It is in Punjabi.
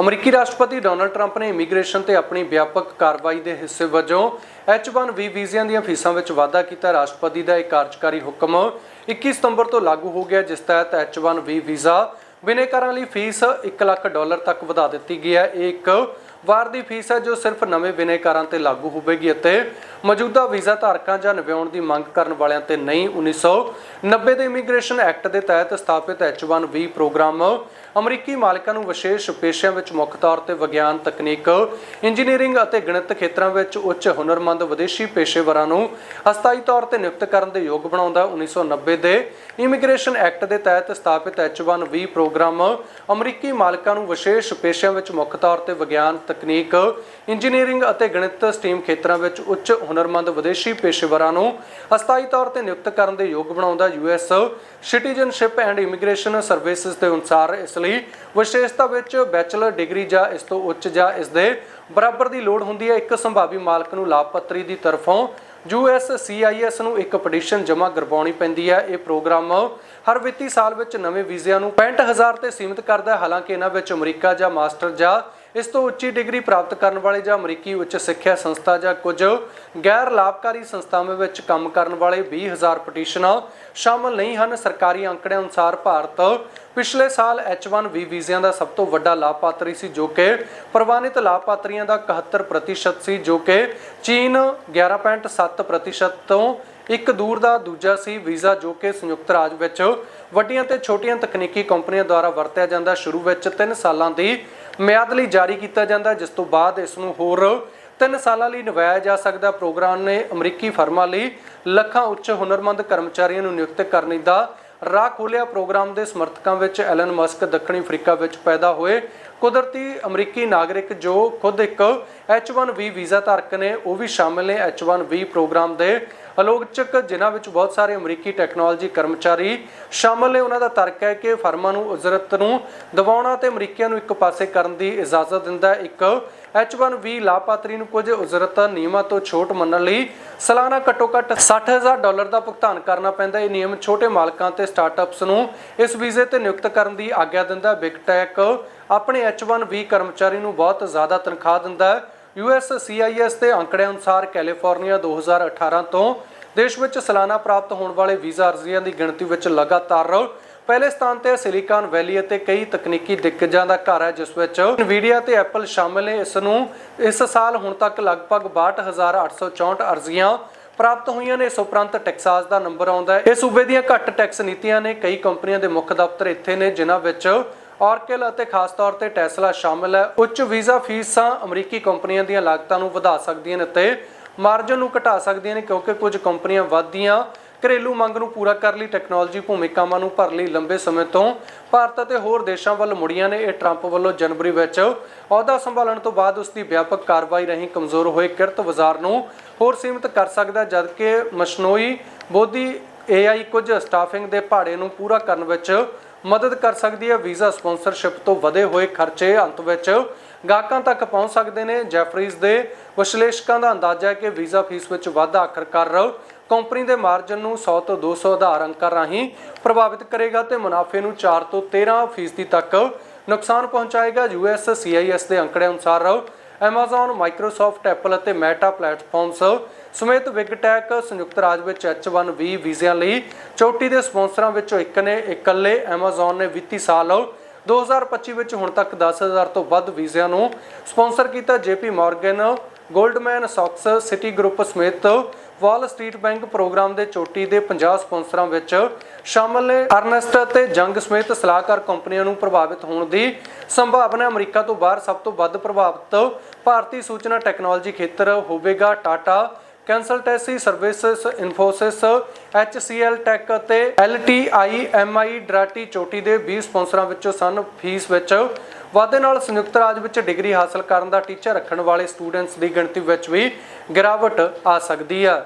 ਅਮਰੀਕੀ ਰਾਸ਼ਟਰਪਤੀ ਡੋਨਲਡ ਟਰੰਪ ਨੇ ਇਮੀਗ੍ਰੇਸ਼ਨ ਤੇ ਆਪਣੀ ਵਿਆਪਕ ਕਾਰਵਾਈ ਦੇ ਹਿੱਸੇ ਵਜੋਂ H1B ਵੀਜ਼ਿਆਂ ਦੀਆਂ ਫੀਸਾਂ ਵਿੱਚ ਵਾਧਾ ਕੀਤਾ। ਰਾਸ਼ਟਰਪਤੀ ਦਾ ਇਹ ਕਾਰਜਕਾਰੀ ਹੁਕਮ 21 ਸਤੰਬਰ ਤੋਂ ਲਾਗੂ ਹੋ ਗਿਆ, ਜਿਸ ਤਹਿਤ H1B ਵੀਜ਼ਾ ਬਿਨੇਕਾਰਾਂ ਲਈ ਫੀਸ 1 ਲੱਖ ਡਾਲਰ ਤੱਕ ਵਧਾ ਦਿੱਤੀ ਗਈ ਹੈ। ਇਹ ਇੱਕ ਵਾਰ ਦੀ ਫੀਸ ਹੈ ਜੋ ਸਿਰਫ ਨਵੇਂ ਬਿਨੇਕਾਰਾਂ ਤੇ ਲਾਗੂ ਹੋਵੇਗੀ ਅਤੇ ਮੌਜੂਦਾ ਵੀਜ਼ਾ ਧਾਰਕਾਂ ਜਾਂ ਨਵਿਆਉਣ ਦੀ ਮੰਗ ਕਰਨ ਵਾਲਿਆਂ ਤੇ ਨਹੀਂ 1990 ਦੇ ਇਮੀਗ੍ਰੇਸ਼ਨ ਐਕਟ ਦੇ ਤਹਿਤ ਸਥਾਪਿਤ H1B ਪ੍ਰੋਗਰਾਮ ਅਮਰੀਕੀ ਮਾਲਕਾਂ ਨੂੰ ਵਿਸ਼ੇਸ਼ ਪੇਸ਼ਿਆਂ ਵਿੱਚ ਮੁੱਖ ਤੌਰ ਤੇ ਵਿਗਿਆਨ, ਤਕਨੀਕ, ਇੰਜੀਨੀਅਰਿੰਗ ਅਤੇ ਗਣਿਤ ਖੇਤਰਾਂ ਵਿੱਚ ਉੱਚ ਹੁਨਰਮੰਦ ਵਿਦੇਸ਼ੀ ਪੇਸ਼ੇਵਰਾਂ ਨੂੰ ਅਸਥਾਈ ਤੌਰ ਤੇ ਨਿਯੁਕਤ ਕਰਨ ਦੇ ਯੋਗ ਬਣਾਉਂਦਾ ਹੈ। 1990 ਦੇ ਇਮੀਗ੍ਰੇਸ਼ਨ ਐਕਟ ਦੇ ਤਹਿਤ ਸਥਾਪਿਤ H1B ਪ੍ਰੋਗਰਾਮ ਅਮਰੀਕੀ ਮਾਲਕਾਂ ਨੂੰ ਵਿਸ਼ੇਸ਼ ਪੇਸ਼ਿਆਂ ਵਿੱਚ ਮੁੱਖ ਤੌਰ ਤੇ ਵਿਗਿਆਨ, ਤਕਨੀਕ, ਇੰਜੀਨੀਅਰਿੰਗ ਅਤੇ ਗਣਿਤ ਸਟੀਮ ਖੇਤਰਾਂ ਵਿੱਚ ਉੱਚ ਹੁਨਰਮੰਦ ਵਿਦੇਸ਼ੀ ਪੇਸ਼ੇਵਰਾਂ ਨੂੰ ਅਸਥਾਈ ਤੌਰ ਤੇ ਨਿਯੁਕਤ ਕਰਨ ਦੇ ਯੋਗ ਬਣਾਉਂਦਾ US citizenship and immigration services ਦੇ ਅਨੁਸਾਰ ਇਸ ਲਈ ਵਿਸ਼ੇਸ਼ਤਾ ਵਿੱਚ ਬੈਚਲਰ ਡਿਗਰੀ ਜਾਂ ਇਸ ਤੋਂ ਉੱਚ ਜਾਂ ਇਸ ਦੇ ਬਰਾਬਰ ਦੀ ਲੋੜ ਹੁੰਦੀ ਹੈ। ਇੱਕ ਸੰਭਾਵੀ ਮਾਲਕ ਨੂੰ ਲਾਭਪਾਤਰੀ ਦੀ ਤਰਫੋਂ USCIS ਨੂੰ ਇੱਕ ਪਟੀਸ਼ਨ ਜਮ੍ਹਾਂ ਕਰਵਾਉਣੀ ਪੈਂਦੀ ਹੈ। ਇਹ ਪ੍ਰੋਗਰਾਮ ਹਰ ਵਿੱਤੀ ਸਾਲ ਵਿੱਚ ਨਵੇਂ ਵੀਜ਼ਿਆਂ ਨੂੰ 65000 ਤੇ ਸੀਮਿਤ ਕਰਦਾ ਹੈ। ਹਾਲਾਂਕਿ ਇਹਨਾਂ ਵਿੱਚ ਅਮਰੀਕਾ ਜਾਂ ਮਾਸਟਰ ਜਾਂ ਇਸ ਤੋਂ ਉੱਚੀ ਡਿਗਰੀ ਪ੍ਰਾਪਤ ਕਰਨ ਵਾਲੇ ਜਾਂ ਅਮਰੀਕੀ ਉੱਚ ਸਿੱਖਿਆ ਸੰਸਥਾ ਜਾਂ ਕੁਝ ਗੈਰ ਲਾਭਕਾਰੀ ਸੰਸਥਾਵਾਂ ਵਿੱਚ ਕੰਮ ਕਰਨ ਵਾਲੇ 20000 ਪਟੀਸ਼ਨਾਂ ਸ਼ਾਮਲ ਨਹੀਂ ਹਨ, ਸਰਕਾਰੀ ਅੰਕੜਿਆਂ ਅਨੁਸਾਰ ਭਾਰਤ ਪਿਛਲੇ ਸਾਲ H1B ਵੀਜ਼ਿਆਂ ਦਾ ਸਭ ਤੋਂ ਵੱਡਾ ਲਾਭਪਾਤਰੀ ਸੀ, ਜੋ ਕਿ ਪ੍ਰਵਾਨਿਤ ਲਾਭਪਾਤਰੀਆਂ ਦਾ 71% ਸੀ, ਜੋ ਕਿ ਚੀਨ 11.7% ਤੋਂ ਇੱਕ ਦੂਰ ਦਾ ਦੂਜਾ ਸੀ। ਵੀਜ਼ਾ ਜੋ ਕਿ ਸੰਯੁਕਤ ਰਾਜ ਵਿੱਚ ਵੱਡੀਆਂ ਤੇ ਛੋਟੀਆਂ ਤਕਨੀਕੀ ਕੰਪਨੀਆਂ ਦੁਆਰਾ ਵਰਤਿਆ ਜਾਂਦਾ, ਸ਼ੁਰੂ ਵਿੱਚ 3 ਸਾਲਾਂ ਦੀ ਮਿਆਦ ਲਈ ਜਾਰੀ ਕੀਤਾ ਜਾਂਦਾ, ਜਿਸ ਤੋਂ ਬਾਅਦ ਇਸ ਨੂੰ ਹੋਰ 3 ਸਾਲਾਂ ਲਈ ਨਿਭਾਇਆ ਜਾ ਸਕਦਾ। ਪ੍ਰੋਗਰਾਮ ਨੇ ਅਮਰੀਕੀ ਫਰਮਾਂ ਲਈ ਲੱਖਾਂ ਉੱਚ ਹੁਨਰਮੰਦ ਕਰਮਚਾਰੀਆਂ ਨੂੰ ਨਿਯੁਕਤ ਕਰਨ ਦਾ ਰਾਹ ਖੋਲ੍ਹਿਆ। ਪ੍ਰੋਗਰਾਮ ਦੇ ਸਮਰਥਕਾਂ ਵਿੱਚ ਐਲਨ ਮਸਕ ਦੱਖਣੀ ਅਫਰੀਕਾ ਵਿੱਚ ਪੈਦਾ ਹੋਏ। ਕੁਦਰਤੀ ਅਮਰੀਕੀ ਨਾਗਰਿਕ ਜੋ ਖੁਦ ਇੱਕ H1B ਵੀਜ਼ਾ ਧਾਰਕ ਨੇ, ਉਹ ਵੀ ਸ਼ਾਮਲ ਨੇ। H1B ਪ੍ਰੋਗਰਾਮ ਦੇ ਆਲੋਚਕ ਜਿਨ੍ਹਾਂ ਵਿੱਚ ਬਹੁਤ ਸਾਰੇ ਅਮਰੀਕੀ ਟੈਕਨੋਲੋਜੀ ਕਰਮਚਾਰੀ ਸ਼ਾਮਲ ਨੇ, ਉਹਨਾਂ ਦਾ ਤਰਕ ਹੈ ਕਿ ਫਰਮਾਂ ਨੂੰ ਉਜਰਤ ਨੂੰ ਦਬਾਉਣਾ ਤੇ ਅਮਰੀਕੀਆਂ ਨੂੰ ਇੱਕ ਪਾਸੇ ਕਰਨ ਦੀ ਇਜਾਜ਼ਤ ਦਿੰਦਾ ਹੈ। ਇੱਕ H1B ਲਾਭਪਾਤਰੀ ਨੂੰ ਕੁਝ ਉਜਰਤ ਨਿਯਮਾਂ ਤੋਂ ਛੋਟ ਮੰਨਣ ਲਈ ਸਾਲਾਨਾ ਘੱਟੋ-ਘੱਟ 60000 ਡਾਲਰ ਦਾ ਭੁਗਤਾਨ ਕਰਨਾ ਪੈਂਦਾ ਹੈ। ਇਹ ਨਿਯਮ ਛੋਟੇ ਮਾਲਕਾਂ ਤੇ ਸਟਾਰਟਅਪਸ ਨੂੰ ਇਸ ਵੀਜ਼ੇ ਤੇ ਨਿਯੁਕਤ ਕਰਨ ਦੀ ਆਗਿਆ ਦਿੰਦਾ ਹੈ। ਬਿਗ ਟੈਕ ਆਪਣੇ H1B ਕਰਮਚਾਰੀ ਨੂੰ ਬਹੁਤ ਜ਼ਿਆਦਾ ਤਨਖਾਹ ਦਿੰਦਾ ਹੈ। USCIS ਦੇ ਅੰਕੜਿਆਂ ਅਨੁਸਾਰ ਕੈਲੀਫੋਰਨੀਆ 2018 ਤੋਂ ਦੇਸ਼ ਵਿੱਚ ਸਾਲਾਨਾ ਪ੍ਰਾਪਤ ਹੋਣ ਵਾਲੇ ਵੀਜ਼ਾ ਅਰਜ਼ੀਆਂ ਦੀ ਗਿਣਤੀ ਵਿੱਚ ਲਗਾਤਾਰ ਪਹਿਲੇ ਸਥਾਨ ਤੇ ਸਿਲੀਕਾਨ ਵੈਲੀ ਅਤੇ ਕਈ ਤਕਨੀਕੀ ਦਿੱਗਜਾਂ ਦਾ ਘਰ ਹੈ, ਜਿਸ ਵਿੱਚ ਨਵੀਡੀਆ ਤੇ ਐਪਲ ਸ਼ਾਮਲ ਨੇ। ਇਸ ਨੂੰ ਇਸ ਸਾਲ ਹੁਣ ਤੱਕ ਲਗਭਗ 62864 ਅਰਜ਼ੀਆਂ ਪ੍ਰਾਪਤ ਹੋਈਆਂ ਨੇ। ਇਸ ਉਪਰੰਤ ਟੈਕਸਾਸ ਦਾ ਨੰਬਰ ਆਉਂਦਾ ਹੈ। ਇਹ ਸੂਬੇ ਦੀਆਂ ਘੱਟ ਟੈਕਸ ਨੀਤੀਆਂ ਨੇ ਕਈ ਕੰਪਨੀਆਂ ਦੇ ਮੁੱਖ ਦਫ਼ਤਰ ਇੱਥੇ ਨੇ, ਜਿਨ੍ਹਾਂ ਵਿੱਚ ਔਰਕਲ ਅਤੇ ਖਾਸ ਤੌਰ ਤੇ ਟੈਸਲਾ ਸ਼ਾਮਲ ਹੈ। ਉੱਚ ਵੀਜ਼ਾ ਫੀਸਾਂ ਅਮਰੀਕੀ ਕੰਪਨੀਆਂ ਦੀਆਂ ਲਾਗਤਾਂ ਨੂੰ ਵਧਾ ਸਕਦੀਆਂ ਨੇ ਅਤੇ ਮਾਰਜਨ ਨੂੰ ਘਟਾ ਸਕਦੀਆਂ ਨੇ ਕਿਉਂਕਿ ਕੁਝ ਕੰਪਨੀਆਂ ਵੱਧਦੀਆਂ ਘਰੇਲੂ ਮੰਗ ਨੂੰ ਪੂਰਾ ਕਰਨ ਲਈ ਟੈਕਨੋਲੋਜੀ ਭੂਮਿਕਾਵਾਂ ਨੂੰ ਭਰਨ ਲਈ ਲੰਬੇ ਸਮੇਂ ਤੋਂ ਭਾਰਤ ਅਤੇ ਹੋਰ ਦੇਸ਼ਾਂ ਵੱਲ ਮੁੜੀਆਂ ਨੇ। ਇਹ ਟਰੰਪ ਵੱਲੋਂ ਜਨਵਰੀ ਵਿੱਚ ਅਹੁਦਾ ਸੰਭਾਲਣ ਤੋਂ ਬਾਅਦ ਉਸ ਦੀ ਵਿਆਪਕ ਕਾਰਵਾਈ ਰਹੀ ਕਮਜ਼ੋਰ ਹੋਏ ਕਿਰਤ ਬਾਜ਼ਾਰ ਨੂੰ ਹੋਰ ਸੀਮਿਤ ਕਰ ਸਕਦਾ ਜਦਕਿ ਮਸ਼ਨੋਈ ਬੋਧੀ AI ਕੁਝ ਸਟਾਫਿੰਗ ਦੇ ਭਾੜੇ ਨੂੰ ਪੂਰਾ ਕਰਨ ਵਿੱਚ ਮਦਦ ਕਰ ਸਕਦੀ ਹੈ। ਵੀਜ਼ਾ ਸਪਾਂਸਰਸ਼ਿਪ ਤੋਂ ਵਧੇ ਹੋਏ ਖਰਚੇ ਅੰਤ ਵਿੱਚ ਗਾਹਕਾਂ ਤੱਕ ਪਹੁੰਚ ਸਕਦੇ ਨੇ। ਜੈਫਰੀਜ਼ ਦੇ ਵਿਸ਼ਲੇਸ਼ਕਾਂ ਦਾ ਅੰਦਾਜ਼ਾ ਹੈ ਕਿ ਵੀਜ਼ਾ ਫੀਸ ਵਿੱਚ ਵਾਧਾ ਆਖਰਕਾਰ ਕੰਪਨੀ ਦੇ ਮਾਰਜਨ ਨੂੰ 100 ਤੋਂ 200 ਆਧਾਰ ਅੰਕਾਂ ਰਾਹੀਂ ਪ੍ਰਭਾਵਿਤ ਕਰੇਗਾ ਤੇ ਮੁਨਾਫੇ ਨੂੰ 4 ਤੋਂ 13 ਫੀਸਦੀ ਤੱਕ ਨੁਕਸਾਨ ਪਹੁੰਚਾਏਗਾ। ਯੂਐਸ ਸੀਆਈਐਸ ਦੇ ਅੰਕੜੇ ਅਨੁਸਾਰ Amazon, Microsoft, Apple ਅਤੇ Meta ਪਲੇਟਫਾਰਮਸ ਸਮੇਤ ਬਿਗ ਟੈਕ ਸੰਯੁਕਤ ਰਾਜ ਵਿੱਚ H1B ਵੀਜ਼ਿਆਂ ਲਈ ਚੋਟੀ ਦੇ ਸਪਾਂਸਰਾਂ ਵਿੱਚੋਂ ਇੱਕ ਨੇ ਇਕੱਲੇ Amazon ਨੇ ਵਿੱਤੀ ਸਾਲ 2025 ਵਿੱਚ ਹੁਣ ਤੱਕ 10000 ਤੋਂ ਵੱਧ ਵੀਜ਼ਿਆਂ ਨੂੰ ਸਪਾਂਸਰ ਕੀਤਾ JP Morgan, ਗੋਲਡਮੈਨ ਸੌਕਸ, ਸਿਟੀ ਗਰੁੱਪ ਸਮੇਤ ਵਾਲ ਸਟਰੀਟ ਬੈਂਕ ਪ੍ਰੋਗਰਾਮ ਦੇ ਚੋਟੀ ਦੇ 50 ਸਪਾਂਸਰਾਂ ਵਿੱਚ ਸ਼ਾਮਲ ਨੇ। ਅਰਨੈਸਟ ਅਤੇ ਜੰਗ ਸਮੇਤ ਸਲਾਹਕਾਰ ਕੰਪਨੀਆਂ ਨੂੰ ਪ੍ਰਭਾਵਿਤ ਹੋਣ ਦੀ ਸੰਭਾਵਨਾ ਅਮਰੀਕਾ ਤੋਂ ਬਾਹਰ ਸਭ ਤੋਂ ਵੱਧ ਪ੍ਰਭਾਵਿਤ ਭਾਰਤੀ ਸੂਚਨਾ ਟੈਕਨੋਲੋਜੀ ਖੇਤਰ ਹੋਵੇਗਾ Tata consultancy services Infosys HCL tech ਅਤੇ LTIMI ਡਰਾਟੀ ਚੋਟੀ ਦੇ 20 ਸਪਾਂਸਰਾਂ ਵਿੱਚੋਂ ਸਨ। ਫੀਸ ਵਿੱਚ ਵਾਧੇ ਨਾਲ ਸੰਯੁਕਤ ਰਾਜ ਵਿੱਚ ਡਿਗਰੀ ਹਾਸਲ ਕਰਨ ਦਾ ਟੀਚਾ ਰੱਖਣ ਵਾਲੇ ਸਟੂਡੈਂਟਸ ਦੀ ਗਿਣਤੀ ਵਿੱਚ ਵੀ ਗਿਰਾਵਟ ਆ ਸਕਦੀ ਹੈ